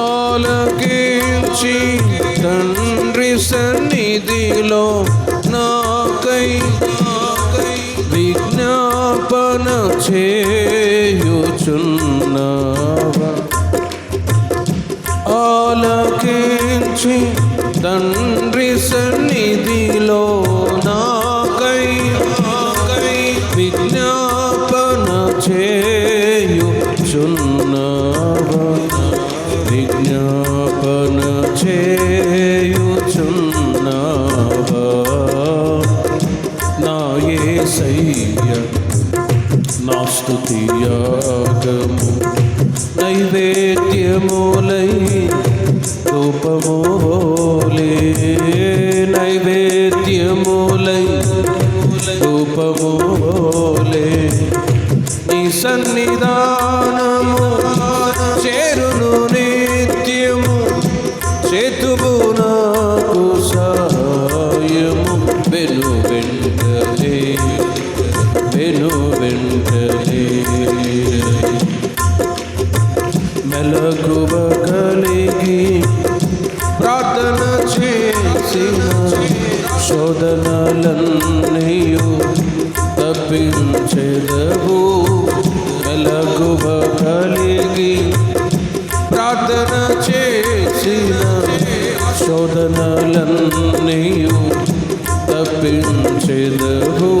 ఆలకించి తండ్రి సన్నిధిలో నాకై నాకై విజ్ఞాపన చేయుచున్నావా? ఆలకించి తండ్రి సన్నిధిలో విజ్ఞాపన చేయుచున్నావా? నా యేసయ్య నా స్తుతియాగము నైవేద్యములై రూపమోలే సాధన చేసిన శోధనలన్నీయు తప్పించెదవు మెలకువ కలిగి ప్రార్థన చేసిన శోధనలన్నీయు తప్పించెదవు.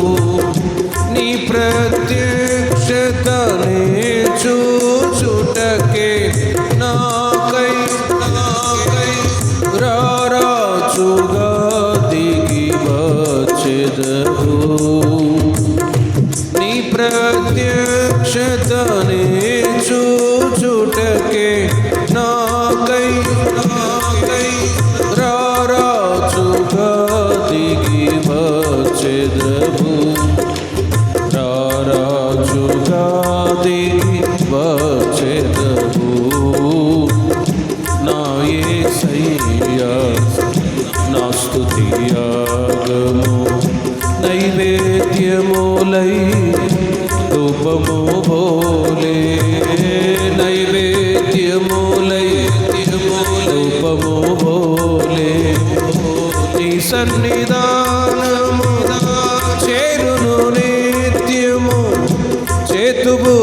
నా యేసయ్యా నా నైవేద్యములై రూపము బోలే నైవేద్యములై రూపము బోలే నీ సన్నిధానము చేరును నిత్యము చేతువు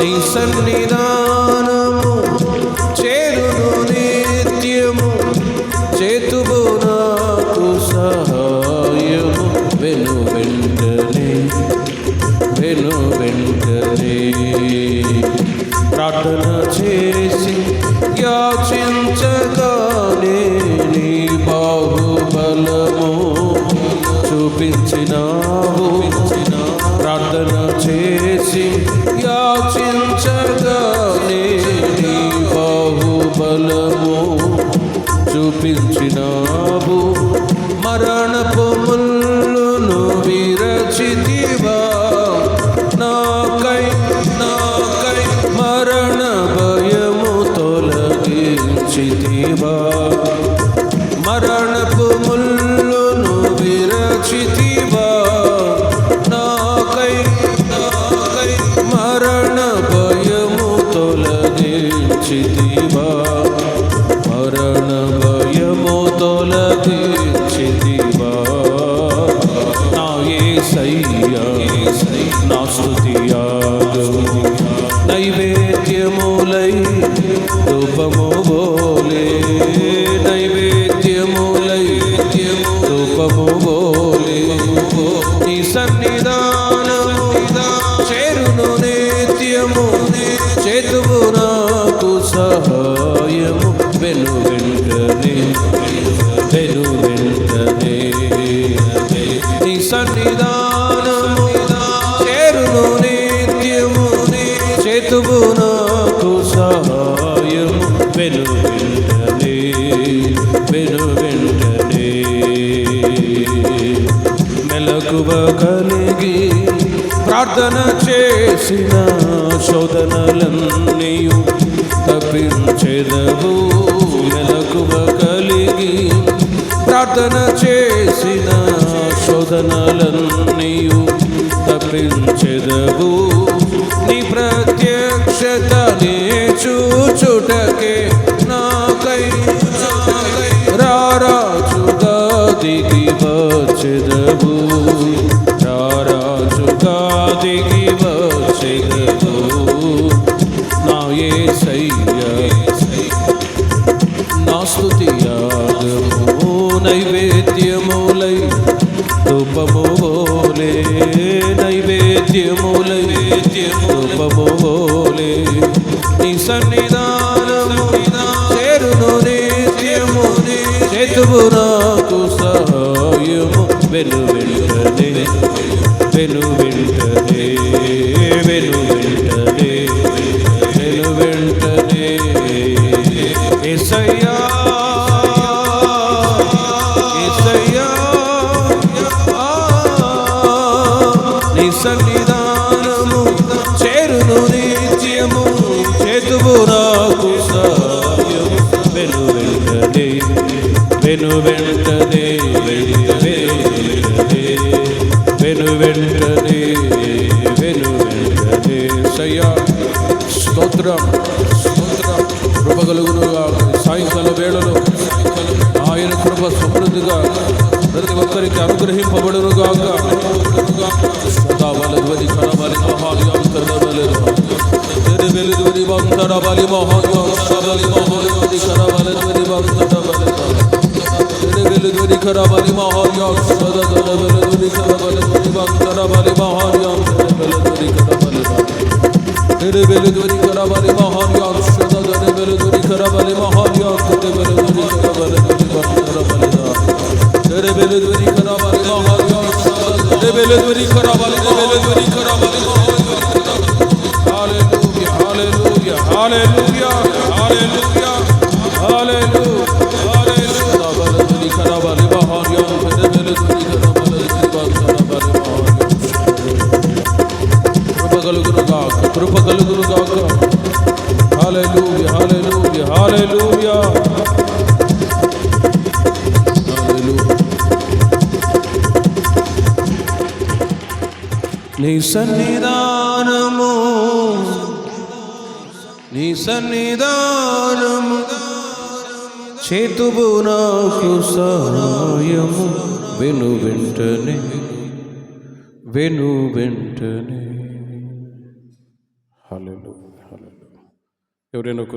నీ సన్నిధానము చేరును నిత్యము చేతువు నాకు సహాయము. వెను వెంటనే వెను వెంటనే. ప్రార్థన చేసి యాచించగా యాచించగానే నీ బాహుబలము చూపించి నైవేద్యములై రూపము బోలే నైవేద్యములై రూపము బోలే నీ సన్నిధానము చేరును నిత్యము. చేతువు నాకు సహాయము. వెనుక నాకు సహాయం వెను వెంటనే వెను వెంటనే. మెలకువ కలిగి ప్రార్థన చేసిన శోధనలన్నీయు తప్పించెదవు. మెలకువ కలిగి ప్రార్థన చేసిన శోధనలన్నీయు తప్పించెదవు. నీ ప్రత్యేక నే చూచుటకే నాకై నాకై రారాజుగా దిగి వచ్చెదవు రారాజుగా దిగి వచ్చెదవు నా ఏ నా నీ సన్నిధానము చేరును నిత్యము చేతువు నాకు సహాయము. వెలు వెంటనే వెలు వెంటనే వెలు వెంటనే వెలు వెంటనే. ఏసయ్యా కలుగునుగా సాయంకాల వేళలో ఆయన కృప సమృద్ధిగా ప్రతి ఒక్కరికి అనుగ్రహింపబడునుగాక సదావాలి ధ్వని కరవాలి మహాయం కరవలేదు తెరవెలి ధ్వని వంతరవాలి మహాయం కరవాలి మహాయం కరవాలి ధ్వని వంతరవాలి తెరవెలి ధ్వని కరవాలి మహాయం సదరవెలి ధ్వని కరవాలి ధ్వని వంతరవాలి మహాయం కరవలి ధ్వని కరవాలి తెరవెలి ధ్వని కరవాలి మహాయం కృప కలుగును గాక కృప కలుగును గాక నీ సన్నిధానము సన్నిధానము చేతువు నాకు సహాయము వెను వెంటనే వెను వెంటనే. హలో హలో ఎవరైనా